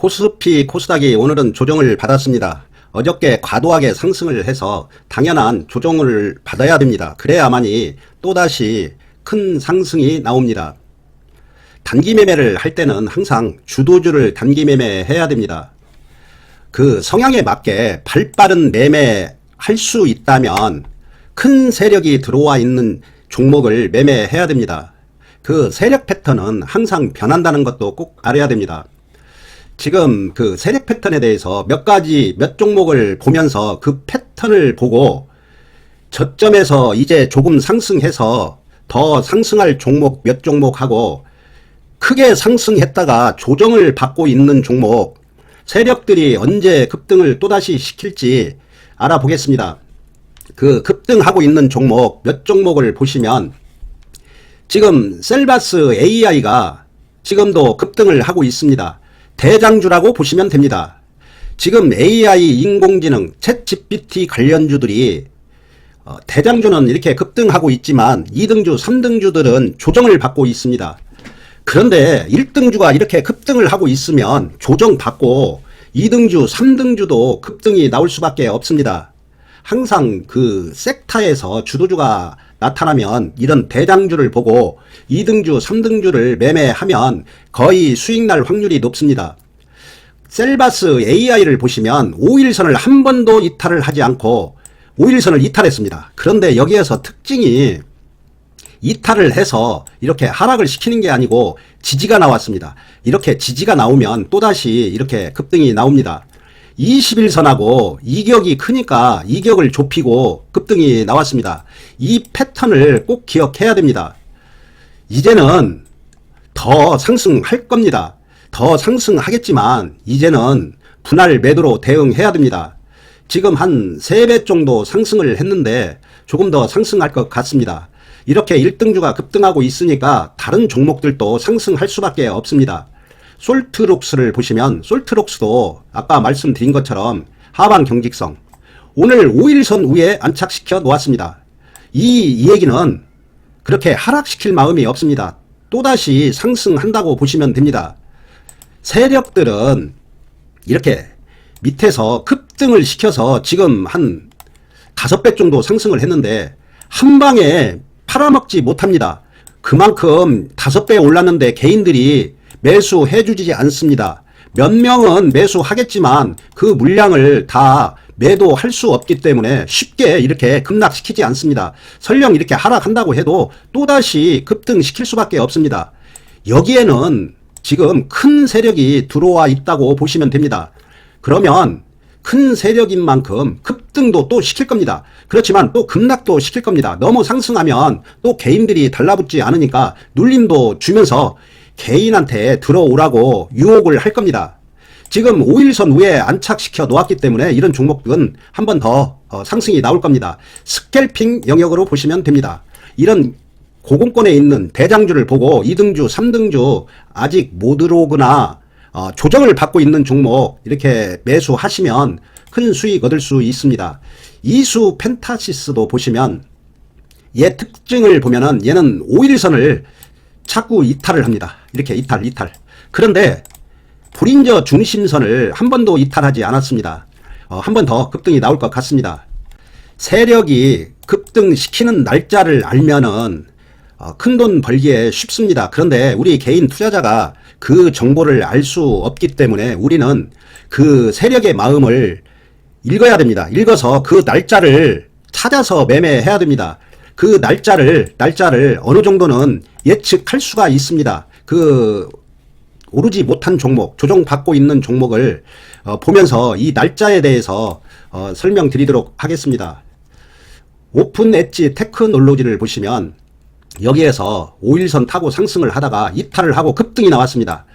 코스피 코스닥이 오늘은 조정을 받았습니다. 어저께 과도하게 상승을 해서 당연한 조정을 받아야 됩니다. 그래야만이 또다시 큰 상승이 나옵니다. 단기 매매를 할 때는 항상 주도주를 단기 매매해야 됩니다. 그 성향에 맞게 발 빠른 매매 할 수 있다면 큰 세력이 들어와 있는 종목을 매매해야 됩니다. 그 세력 패턴은 항상 변한다는 것도 꼭 알아야 됩니다. 지금 그 세력 패턴에 대해서 몇 가지 몇 종목을 보면서 그 패턴을 보고 저점에서 이제 조금 상승해서 더 상승할 종목 몇 종목하고 크게 상승했다가 조정을 받고 있는 종목 세력들이 언제 급등을 또다시 시킬지 알아보겠습니다. 그 급등하고 있는 종목 몇 종목을 보시면 지금 셀바스 AI가 지금도 급등을 하고 있습니다. 대장주라고 보시면 됩니다. 지금 AI 인공지능 챗 GPT 관련주들이 어, 대장주는 이렇게 급등하고 있지만 2등주, 3등주들은 조정을 받고 있습니다. 그런데 1등주가 이렇게 급등을 하고 있으면 조정받고 2등주, 3등주도 급등이 나올 수밖에 없습니다. 항상 그 섹타에서 주도주가 나타나면 이런 대장주를 보고 2등주, 3등주를 매매하면 거의 수익 날 확률이 높습니다. 셀바스 AI를 보시면 5일선을 한 번도 이탈을 하지 않고 5일선을 이탈했습니다. 그런데 여기에서 특징이 이탈을 해서 이렇게 하락을 시키는 게 아니고 지지가 나왔습니다. 이렇게 지지가 나오면 또다시 이렇게 급등이 나옵니다. 21선하고 이격이 크니까 이격을 좁히고 급등이 나왔습니다. 이 패턴을 꼭 기억해야 됩니다. 이제는 더 상승할 겁니다. 더 상승하겠지만 이제는 분할 매도로 대응해야 됩니다. 지금 한 3배 정도 상승을 했는데 조금 더 상승할 것 같습니다. 이렇게 1등주가 급등하고 있으니까 다른 종목들도 상승할 수밖에 없습니다. 솔트록스를 보시면 솔트록스도 아까 말씀드린 것처럼 하방 경직성 오늘 5일선 위에 안착시켜 놓았습니다. 이, 이 얘기는 그렇게 하락시킬 마음이 없습니다. 또다시 상승한다고 보시면 됩니다. 세력들은 이렇게 밑에서 급등을 시켜서 지금 한 다섯 배 정도 상승을 했는데 한 방에 팔아먹지 못합니다. 그만큼 다섯 배 올랐는데 개인들이 매수해 주지 않습니다. 몇 명은 매수하겠지만 그 물량을 다 매도할 수 없기 때문에 쉽게 이렇게 급락시키지 않습니다. 설령 이렇게 하락한다고 해도 또다시 급등시킬 수밖에 없습니다. 여기에는 지금 큰 세력이 들어와 있다고 보시면 됩니다. 그러면 큰 세력인 만큼 급등도 또 시킬 겁니다. 그렇지만 또 급락도 시킬 겁니다. 너무 상승하면 또 개인들이 달라붙지 않으니까 눌림도 주면서 개인한테 들어오라고 유혹을 할 겁니다. 지금 5일선 위에 안착시켜 놓았기 때문에 이런 종목들은 한 번더 어, 상승이 나올 겁니다. 스캘핑 영역으로 보시면 됩니다. 이런 고공권에 있는 대장주를 보고 2등주, 3등주 아직 못 들어오거나 어, 조정을 받고 있는 종목 이렇게 매수하시면 큰 수익 얻을 수 있습니다. 이수 펜타시스도 보시면 얘 특징을 보면은 얘는 5일선을 자꾸 이탈을 합니다. 이렇게 이탈, 이탈. 그런데 불인저 중심선을 한 번도 이탈하지 않았습니다. 어, 한 번 더 급등이 나올 것 같습니다. 세력이 급등시키는 날짜를 알면은 어, 큰돈 벌기에 쉽습니다. 그런데 우리 개인 투자자가 그 정보를 알 수 없기 때문에 우리는 그 세력의 마음을 읽어야 됩니다. 읽어서 그 날짜를 찾아서 매매해야 됩니다. 그 날짜를 날짜를 어느 정도는 예측할 수가 있습니다. 그 오르지 못한 종목, 조정받고 있는 종목을 어, 보면서 이 날짜에 대해서 어, 설명드리도록 하겠습니다. 오픈 엣지 테크놀로지를 보시면 여기에서 5일선 타고 상승을 하다가 이탈을 하고 급등이 나왔습니다.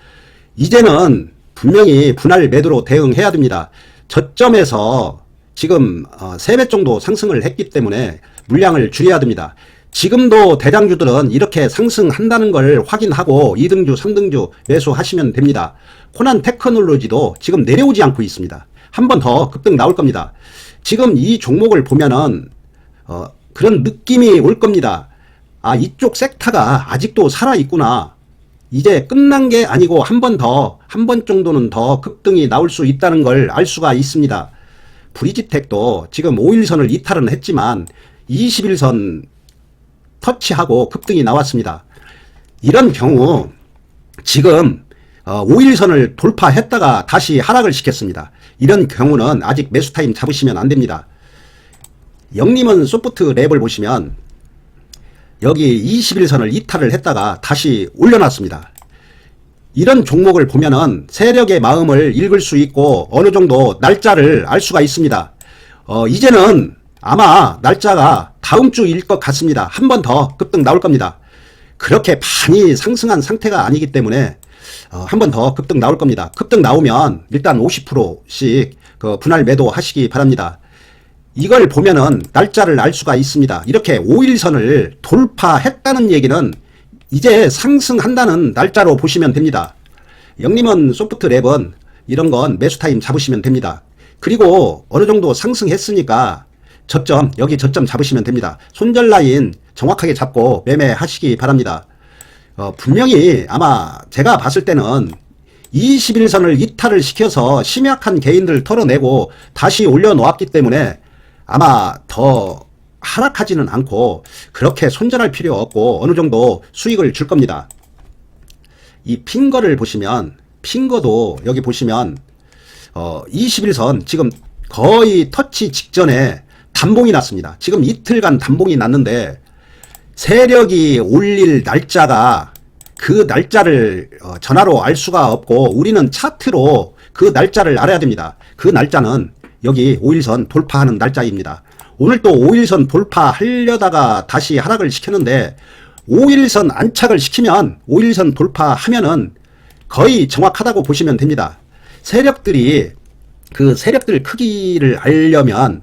이제는 분명히 분할 매도로 대응해야 됩니다. 저점에서 지금 3배 어, 정도 상승을 했기 때문에 물량을 줄여야 됩니다. 지금도 대장주들은 이렇게 상승한다는 걸 확인하고 2등주, 3등주 매수하시면 됩니다. 코난 테크놀로지도 지금 내려오지 않고 있습니다. 한 번 더 급등 나올 겁니다. 지금 이 종목을 보면은 어, 그런 느낌이 올 겁니다. 아, 이쪽 섹터가 아직도 살아 있구나. 이제 끝난 게 아니고 한 번 더, 한 번 정도는 더 급등이 나올 수 있다는 걸 알 수가 있습니다. 브리지텍도 지금 5일선을 이탈은 했지만 21선 터치하고 급등이 나왔습니다. 이런 경우 지금 5일선을 돌파했다가 다시 하락을 시켰습니다. 이런 경우는 아직 매수 타임 잡으시면 안 됩니다. 영림은 소프트 랩을 보시면 여기 21선을 이탈을 했다가 다시 올려놨습니다. 이런 종목을 보면은 세력의 마음을 읽을 수 있고 어느 정도 날짜를 알 수가 있습니다. 어, 이제는 아마 날짜가 다음 주일 것 같습니다. 한 번 더 급등 나올 겁니다. 그렇게 많이 상승한 상태가 아니기 때문에 어, 한 번 더 급등 나올 겁니다. 급등 나오면 일단 50%씩 그 분할 매도 하시기 바랍니다. 이걸 보면은 날짜를 알 수가 있습니다. 이렇게 5일선을 돌파했다는 얘기는 이제 상승한다는 날짜로 보시면 됩니다. 영림은 소프트 랩은 이런 건 매수 타임 잡으시면 됩니다. 그리고 어느 정도 상승했으니까 저점, 여기 저점 잡으시면 됩니다. 손절 라인 정확하게 잡고 매매하시기 바랍니다. 어, 분명히 아마 제가 봤을 때는 21선을 이탈을 시켜서 심약한 개인들 털어내고 다시 올려놓았기 때문에 아마 더 하락하지는 않고 그렇게 손절할 필요 없고 어느 정도 수익을 줄 겁니다. 이 핑거를 보시면 핑거도 여기 보시면 어 21선 지금 거의 터치 직전에 단봉이 났습니다. 지금 이틀간 단봉이 났는데 세력이 올릴 날짜가 그 날짜를 어, 전화로 알 수가 없고 우리는 차트로 그 날짜를 알아야 됩니다. 그 날짜는 여기 5일선 돌파하는 날짜입니다. 오늘 또 5일선 돌파하려다가 다시 하락을 시켰는데 5일선 안착을 시키면 5일선 돌파하면은 거의 정확하다고 보시면 됩니다. 세력들이 그 세력들 크기를 알려면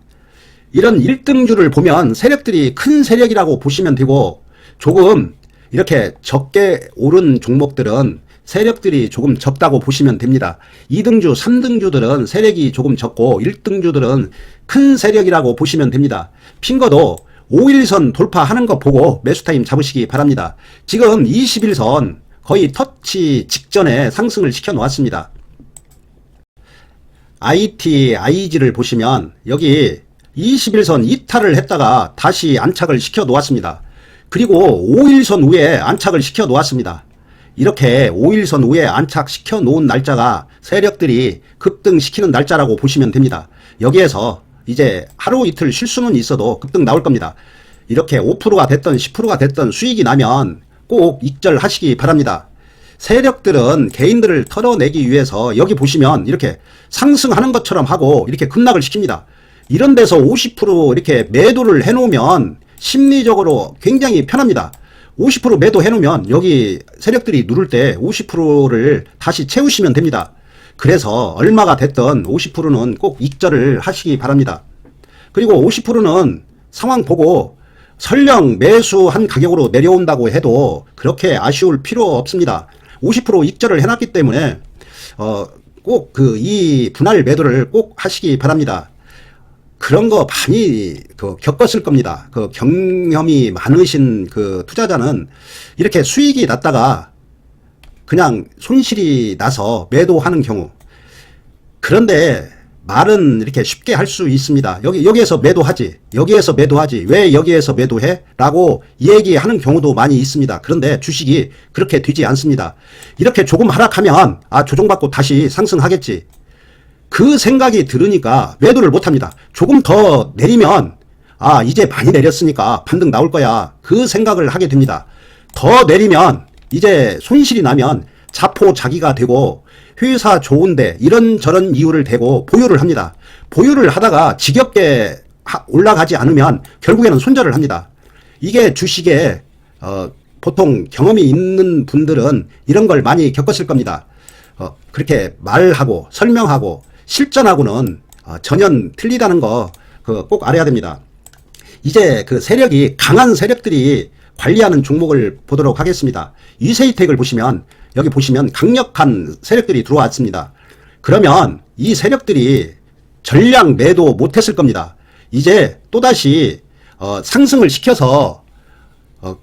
이런 1등주를 보면 세력들이 큰 세력이라고 보시면 되고 조금 이렇게 적게 오른 종목들은 세력들이 조금 적다고 보시면 됩니다. 2등주, 3등주들은 세력이 조금 적고 1등주들은 큰 세력이라고 보시면 됩니다. 핑거도 5일선 돌파하는 거 보고 매수 타임 잡으시기 바랍니다. 지금 21선 거의 터치 직전에 상승을 시켜 놓았습니다. IT, IG를 보시면 여기 21선 이탈을 했다가 다시 안착을 시켜 놓았습니다. 그리고 5일선 위에 안착을 시켜 놓았습니다. 이렇게 5일선 위에 안착시켜 놓은 날짜가 세력들이 급등시키는 날짜라고 보시면 됩니다. 여기에서 이제 하루 이틀 쉴 수는 있어도 급등 나올 겁니다. 이렇게 5%가 됐던 10%가 됐던 수익이 나면 꼭 익절하시기 바랍니다. 세력들은 개인들을 털어내기 위해서 여기 보시면 이렇게 상승하는 것처럼 하고 이렇게 급락을 시킵니다. 이런 데서 50% 이렇게 매도를 해놓으면 심리적으로 굉장히 편합니다. 50% 매도 해놓으면 여기 세력들이 누를 때 50%를 다시 채우시면 됩니다. 그래서 얼마가 됐던 50%는 꼭 익절을 하시기 바랍니다. 그리고 50%는 상황 보고 설령 매수한 가격으로 내려온다고 해도 그렇게 아쉬울 필요 없습니다. 50% 익절을 해놨기 때문에 어, 꼭 그 이 분할 매도를 꼭 하시기 바랍니다. 그런 거 많이 그 겪었을 겁니다. 그 경험이 많으신 그 투자자는 이렇게 수익이 났다가 그냥 손실이 나서 매도하는 경우. 그런데 말은 이렇게 쉽게 할 수 있습니다. 여기, 여기에서 매도하지. 여기에서 매도하지. 왜 여기에서 매도해? 라고 얘기하는 경우도 많이 있습니다. 그런데 주식이 그렇게 되지 않습니다. 이렇게 조금 하락하면, 아, 조정받고 다시 상승하겠지. 그 생각이 들으니까 매도를 못 합니다. 조금 더 내리면 아, 이제 많이 내렸으니까 반등 나올 거야. 그 생각을 하게 됩니다. 더 내리면 이제 손실이 나면 자포자기가 되고 회사 좋은데 이런저런 이유를 대고 보유를 합니다. 보유를 하다가 지겹게 올라가지 않으면 결국에는 손절을 합니다. 이게 주식에 어, 보통 경험이 있는 분들은 이런 걸 많이 겪었을 겁니다. 어, 그렇게 말하고 설명하고 실전하고는 어, 전혀 틀리다는 거그꼭 알아야 됩니다. 이제 그 세력이 강한 세력들이 관리하는 종목을 보도록 하겠습니다. 유세이텍을 보시면 여기 보시면 강력한 세력들이 들어왔습니다. 그러면 이 세력들이 전량 매도 못했을 겁니다. 이제 또다시 어, 상승을 시켜서 어,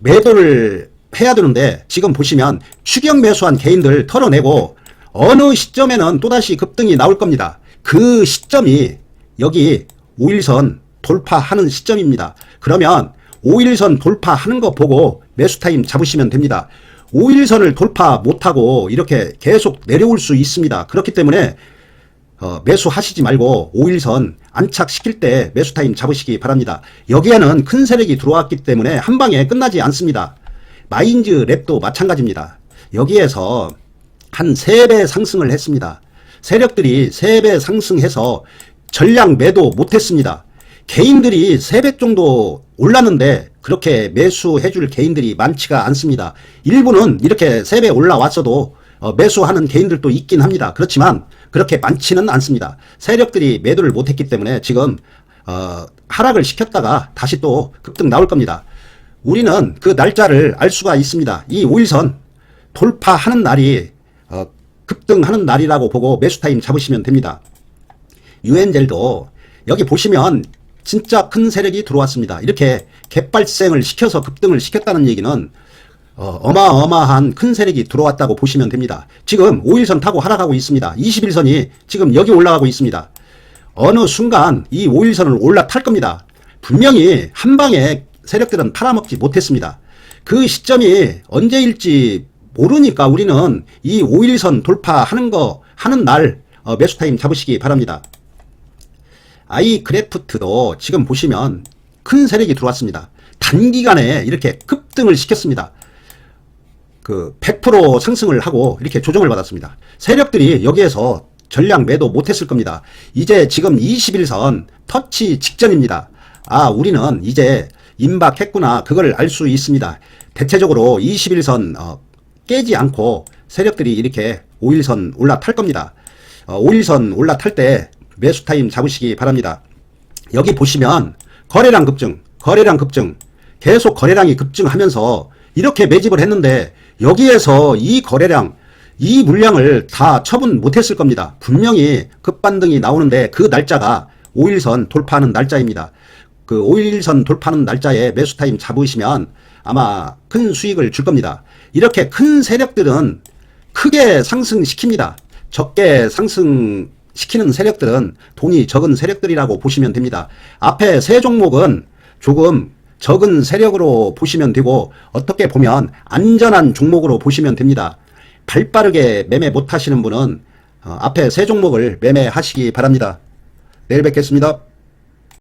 매도를 해야 되는데 지금 보시면 추격 매수한 개인들 털어내고 어느 시점에는 또다시 급등이 나올 겁니다. 그 시점이 여기 5일선 돌파하는 시점입니다. 그러면 5일선 돌파하는 거 보고 매수 타임 잡으시면 됩니다. 5일선을 돌파 못하고 이렇게 계속 내려올 수 있습니다. 그렇기 때문에 어, 매수하시지 말고 5일선 안착시킬 때 매수 타임 잡으시기 바랍니다. 여기에는 큰 세력이 들어왔기 때문에 한 방에 끝나지 않습니다. 마인즈 랩도 마찬가지입니다. 여기에서 한 3배 상승을 했습니다. 세력들이 3배 상승해서 전량 매도 못했습니다. 개인들이 3배 정도 올랐는데 그렇게 매수해줄 개인들이 많지가 않습니다. 일부는 이렇게 3배 올라왔어도 어, 매수하는 개인들도 있긴 합니다. 그렇지만 그렇게 많지는 않습니다. 세력들이 매도를 못했기 때문에 지금 어, 하락을 시켰다가 다시 또 급등 나올 겁니다. 우리는 그 날짜를 알 수가 있습니다. 이 5일선 돌파하는 날이 어, 급등하는 날이라고 보고 매수 타임 잡으시면 됩니다. 유엔젤도 여기 보시면 진짜 큰 세력이 들어왔습니다. 이렇게 갯발생을 시켜서 급등을 시켰다는 얘기는 어, 어마어마한 큰 세력이 들어왔다고 보시면 됩니다. 지금 5일선 타고 하락하고 있습니다. 21선이 지금 여기 올라가고 있습니다. 어느 순간 이 5일선을 올라탈 겁니다. 분명히 한 방에 세력들은 팔아먹지 못했습니다. 그 시점이 언제일지 모르니까 우리는 이 5일선 돌파하는 거 하는 날 어, 매수 타임 잡으시기 바랍니다. 아이 그래프트도 지금 보시면 큰 세력이 들어왔습니다. 단기간에 이렇게 급등을 시켰습니다. 그 100% 상승을 하고 이렇게 조정을 받았습니다. 세력들이 여기에서 전량 매도 못했을 겁니다. 이제 지금 21선 터치 직전입니다. 아, 우리는 이제 임박했구나. 그걸 알 수 있습니다. 대체적으로 21선 어, 깨지 않고 세력들이 이렇게 5일선 올라탈 겁니다. 어, 5일선 올라탈 때 매수 타임 잡으시기 바랍니다. 여기 보시면 거래량 급증, 거래량 급증, 계속 거래량이 급증하면서 이렇게 매집을 했는데 여기에서 이 거래량, 이 물량을 다 처분 못했을 겁니다. 분명히 급반등이 나오는데 그 날짜가 5일선 돌파하는 날짜입니다. 그 5일선 돌파하는 날짜에 매수 타임 잡으시면 아마 큰 수익을 줄 겁니다. 이렇게 큰 세력들은 크게 상승시킵니다. 적게 상승시키는 세력들은 돈이 적은 세력들이라고 보시면 됩니다. 앞에 세 종목은 조금 적은 세력으로 보시면 되고 어떻게 보면 안전한 종목으로 보시면 됩니다. 발 빠르게 매매 못 하시는 분은 어, 앞에 세 종목을 매매하시기 바랍니다. 내일 뵙겠습니다.